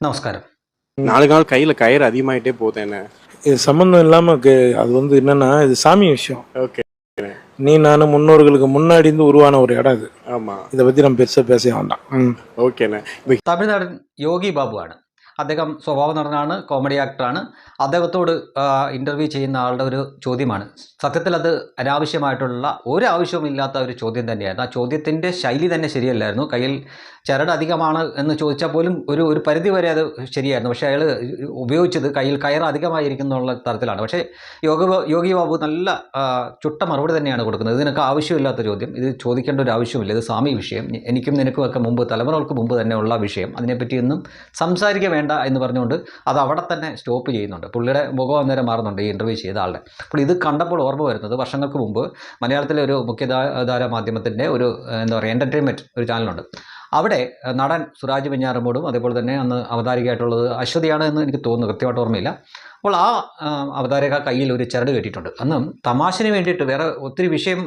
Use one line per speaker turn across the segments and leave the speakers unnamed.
நமஸ்காரம்.
நாலு நாள் கையில கயிறு அதிகமாயிட்டே போதேன்னு
இது சம்மந்தம் இல்லாம கு- அது வந்து என்னன்னா இது சாமி விஷயம்.
ஓகே.
நீ நான் முன்னோர்களுக்கு முன்னாடி இருந்து உருவான ஒரு இடம் இது
ஆமா.
இதை பத்தி நம்ம பெருசா பேச வேண்டாம். ம்.
ஓகேண்ணே தமிழ்நாடு
யோகி பாபு ആണ് അദ്ദേഹം സ്വഭാവ നടനാണ് കോമഡി ആക്ടറാണ് അദ്ദേഹത്തോട് ഇന്റർവ്യൂ ചെയ്യുന്ന ആളുടെ ഒരു ചോദ്യമാണ്. സത്യത്തിൽ അത് അനാവശ്യമായിട്ടുള്ള ഒരു ആവശ്യവുമില്ലാത്ത ഒരു ചോദ്യം തന്നെയായിരുന്നു. ആ ചോദ്യത്തിന്റെ ശൈലി തന്നെ ശരിയല്ലായിരുന്നു. കയ്യിൽ ചരട് അധികമാണ് എന്ന് ചോദിച്ചാൽ പോലും ഒരു ഒരു പരിധി വരെ അത് ശരിയായിരുന്നു. പക്ഷേ അയാൾ ഉപയോഗിച്ചത് കയ്യിൽ കയർ അധികമായിരിക്കുന്നുള്ള തരത്തിലാണ്. പക്ഷേ യോഗ യോഗി ബാബു നല്ല ചുട്ട മറുപടി തന്നെയാണ് കൊടുക്കുന്നത്. ഇതിനൊക്കെ ആവശ്യമില്ലാത്ത ചോദ്യം. ഇത് ചോദിക്കേണ്ട ഒരു ആവശ്യമില്ല ഇത് സ്വാമി വിഷയം. എനിക്കും നിനക്കും ഒക്കെ മുമ്പ് തലമുറകൾക്ക് മുമ്പ് തന്നെ ഉള്ള വിഷയം. അതിനെപ്പറ്റിയൊന്നും സംസാരിക്കുക വേണ്ട എന്ന് പറഞ്ഞുകൊണ്ട് അത് അവിടെ തന്നെ സ്റ്റോപ്പ് ചെയ്യുന്നുണ്ട്. പുള്ളിയുടെ മുഖം അന്നേരം മാറുന്നുണ്ട് ഈ ഇന്റർവ്യൂ ചെയ്ത ആളുടെ അപ്പോൾ ഇത് കണ്ടപ്പോൾ ഓർമ്മ വരുന്നത് വർഷങ്ങൾക്ക് മുമ്പ് മലയാളത്തിലെ ഒരു മുഖ്യധാര മാധ്യമത്തിന്റെ ഒരു എന്താ പറയുക എന്റർടൈൻമെന്റ് ഒരു ചാനലുണ്ട് അവിടെ നടൻ സുരാജ് വെഞ്ഞാറമ്മൂടും അതേപോലെ തന്നെ അന്ന് അവതാരികയായിട്ടുള്ളത് അശ്വതിയാണ് എന്ന് എനിക്ക് തോന്നുന്നു. കൃത്യമായിട്ട് ഓർമ്മയില്ല. അപ്പോൾ ആ അവതാരക കയ്യിൽ ഒരു ചരട് കെട്ടിയിട്ടുണ്ട്. അന്ന് തമാശന് വേണ്ടിയിട്ട് വേറെ ഒത്തിരി വിഷയം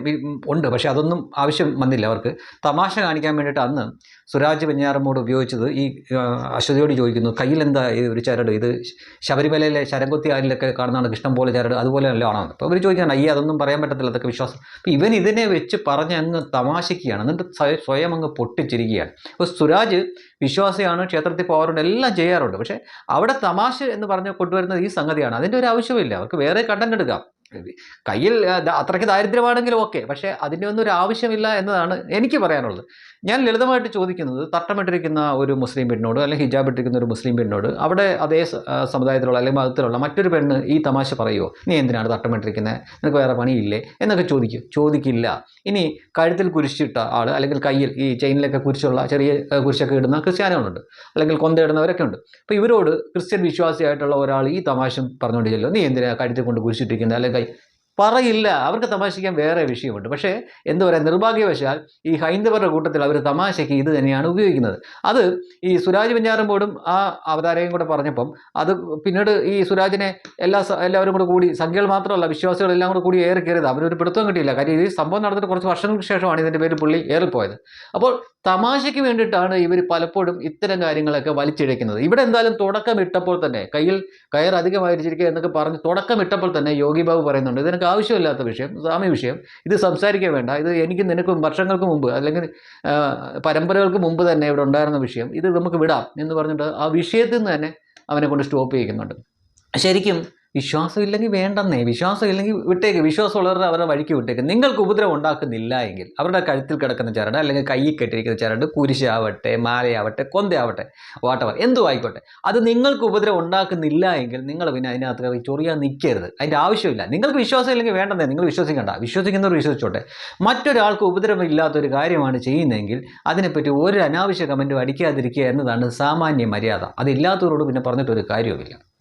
ഉണ്ട്. പക്ഷേ അതൊന്നും ആവശ്യം വന്നില്ല അവർക്ക്. തമാശ കാണിക്കാൻ വേണ്ടിയിട്ട് അന്ന് സുരാജ് വെഞ്ഞാറമ്മോട് ഉപയോഗിച്ചത് ഈ അശ്വതിയോട് ചോദിക്കുന്നു കയ്യിൽ എന്താ ഈ ഒരു ചരട്? ഇത് ശബരിമലയിലെ ശരംകൊത്തി ആരിലൊക്കെ കാണുന്നതാണ് ഇഷ്ടം പോലെ ചരട്? അതുപോലെ അല്ല ആണോ? അപ്പോൾ അവർ ചോദിക്കുകയാണ് അയ്യ അതൊന്നും പറയാൻ പറ്റത്തില്ല. അതൊക്കെ വിശ്വാസം. അപ്പോൾ ഇവൻ ഇതിനെ വെച്ച് പറഞ്ഞ് അങ്ങ് തമാശിക്കുകയാണ്. എന്നിട്ട് സ്വയം അങ്ങ് പൊട്ടിച്ചിരിക്കുകയാണ്. അപ്പോൾ സുരാജ് വിശ്വാസിയാണ് ക്ഷേത്രത്തിൽ പോകാറുണ്ട് എല്ലാം ചെയ്യാറുണ്ട്. പക്ഷേ അവിടെ തമാശ എന്ന് പറഞ്ഞ് കൊണ്ടുവരുന്നത് ഈ സംഗതിയാണ്. അതിന്റെ ഒരു ആവശ്യമില്ല അവർക്ക് വേറെ കണ്ടന്റ് എടുക്കാം. കയ്യിൽ അത്രയ്ക്ക് ദാരിദ്ര്യമാണെങ്കിലും ഓക്കെ. പക്ഷേ അതിന്റെ ഒന്നും ഒരു ആവശ്യമില്ല എന്നതാണ് എനിക്ക് പറയാനുള്ളത്. ഞാൻ ലളിതമായിട്ട് ചോദിക്കുന്നത് തട്ടമിട്ടിരിക്കുന്ന ഒരു മുസ്ലിം പെണ്ണിനോട് അല്ലെങ്കിൽ ഹിജാബ് ഇട്ടിരിക്കുന്ന ഒരു മുസ്ലിം പെണ്ണിനോട് അവിടെ അതേ സമുദായത്തിലുള്ള അല്ലെങ്കിൽ മതത്തിലുള്ള മറ്റൊരു പെണ്ണ് ഈ തമാശ പറയുമോ നീ എന്തിനാണ് തട്ടമിട്ടിരിക്കുന്നത് നിനക്ക് വേറെ പണിയില്ലേ? എന്നൊക്കെ ചോദിക്കും. ചോദിക്കില്ല. ഇനി കഴുത്തിൽ കുരിശിട്ട ആൾ അല്ലെങ്കിൽ കയ്യിൽ ഈ ചെയിനിലൊക്കെ കുരിശുള്ള ചെറിയ കുരിശൊക്കെ ഇടുന്ന ക്രിസ്ത്യാനികളുണ്ട്. അല്ലെങ്കിൽ കൊന്തയിടുന്നവരൊക്കെ ഉണ്ട്. അപ്പോൾ ഇവരോട് ക്രിസ്ത്യൻ വിശ്വാസിയായിട്ടുള്ള ഒരാൾ ഈ തമാശം പറഞ്ഞുകൊണ്ട് ചെല്ലോ നീ എന്തിനാണ് കഴുത്തിൽ കൊണ്ട് കുരിശിട്ടിരിക്കുന്നത് അല്ലെങ്കിൽ കൈ പറയില്ല. അവർക്ക് തമാശിക്കാൻ വേറെ വിഷയമുണ്ട്. പക്ഷേ എന്താ പറയുക നിർഭാഗ്യവശാൽ ഈ ഹൈന്ദവരുടെ കൂട്ടത്തിൽ അവർ തമാശയ്ക്ക് ഇത് തന്നെയാണ് ഉപയോഗിക്കുന്നത്. അത് ഈ സുരാജ് വെഞ്ഞാറമ്പോടും ആ അവതാരകയും കൂടെ പറഞ്ഞപ്പം അത് പിന്നീട് ഈ സുരാജിനെ എല്ലാ എല്ലാവരും കൂടെ കൂടി സംഖ്യകൾ മാത്രമല്ല വിശ്വാസികളെല്ലാം കൂടെ കൂടി ഏറി കയറിയത് അവരൊരു പിടുത്തം കിട്ടിയില്ല. കാര്യം ഈ സംഭവം നടന്നിട്ട് കുറച്ച് വർഷങ്ങൾക്ക് ശേഷമാണ് ഇതിന്റെ പേര് പുള്ളി ഏറിപ്പോയത്. അപ്പോൾ തമാശയ്ക്ക് വേണ്ടിയിട്ടാണ് ഇവർ പലപ്പോഴും ഇത്തരം കാര്യങ്ങളൊക്കെ വലിച്ചിഴക്കുന്നത് ഇവിടെ എന്തായാലും തുടക്കം ഇട്ടപ്പോൾ തന്നെ കയ്യിൽ കയർ അധികമായിരിച്ചിരിക്കുക എന്നൊക്കെ പറഞ്ഞ് തുടക്കം ഇട്ടപ്പോൾ തന്നെ യോഗി ബാബു പറയുന്നുണ്ട് ഇതിനൊക്കെ ആവശ്യമില്ലാത്ത വിഷയം സ്വാമി വിഷയം. ഇത് സംസാരിക്കാൻ വേണ്ട. ഇത് എനിക്ക് നിനക്ക് വർഷങ്ങൾക്ക് മുമ്പ് അല്ലെങ്കിൽ പരമ്പരകൾക്ക് മുമ്പ് തന്നെ ഇവിടെ ഉണ്ടായിരുന്ന വിഷയം. ഇത് നമുക്ക് വിടാം എന്ന് പറഞ്ഞിട്ട് ആ വിഷയത്തിൽ നിന്ന് തന്നെ അവനെ കൊണ്ട് സ്റ്റോപ്പ് ചെയ്യിക്കുന്നുണ്ട്. ശരിക്കും വിശ്വാസം ഇല്ലെങ്കിൽ വേണ്ടെന്നേ വിശ്വാസം ഇല്ലെങ്കിൽ വിട്ടേക്ക് വിശ്വാസമുള്ളവരുടെ അവരുടെ വഴിക്ക് വിട്ടേക്ക്. നിങ്ങൾക്ക് ഉപദ്രവം ഉണ്ടാക്കുന്നില്ല എങ്കിൽ അവരുടെ കഴുത്തിൽ കിടക്കുന്ന ചരട് അല്ലെങ്കിൽ കയ്യിൽ കെട്ടിരിക്കുന്ന ചരട് കുരിശാവട്ടെ മാലയാവട്ടെ കൊന്തയാവട്ടെ വാട്ടവർ എന്തും ആയിക്കോട്ടെ. അത് നിങ്ങൾക്ക് ഉപദ്രവം ഉണ്ടാക്കുന്നില്ല എങ്കിൽ നിങ്ങൾ പിന്നെ അതിനകത്ത് കയറി ചൊറിയാൻ നിൽക്കരുത്. അതിന്റെ ആവശ്യമില്ല. നിങ്ങൾക്ക് വിശ്വാസം ഇല്ലെങ്കിൽ വേണ്ടെന്നേ നിങ്ങൾ വിശ്വസിക്കേണ്ട. വിശ്വസിക്കുന്നവർ വിശ്വസിച്ചോട്ടെ മറ്റൊരാൾക്ക് ഉപദ്രവം ഇല്ലാത്തൊരു കാര്യമാണ് ചെയ്യുന്നതെങ്കിൽ അതിനെപ്പറ്റി ഒരു അനാവശ്യ കമന്റും അടിക്കാതിരിക്കുക എന്നതാണ് സാമാന്യ മര്യാദ. അതില്ലാത്തവരോട് പിന്നെ പറഞ്ഞിട്ടൊരു കാര്യവുമില്ല.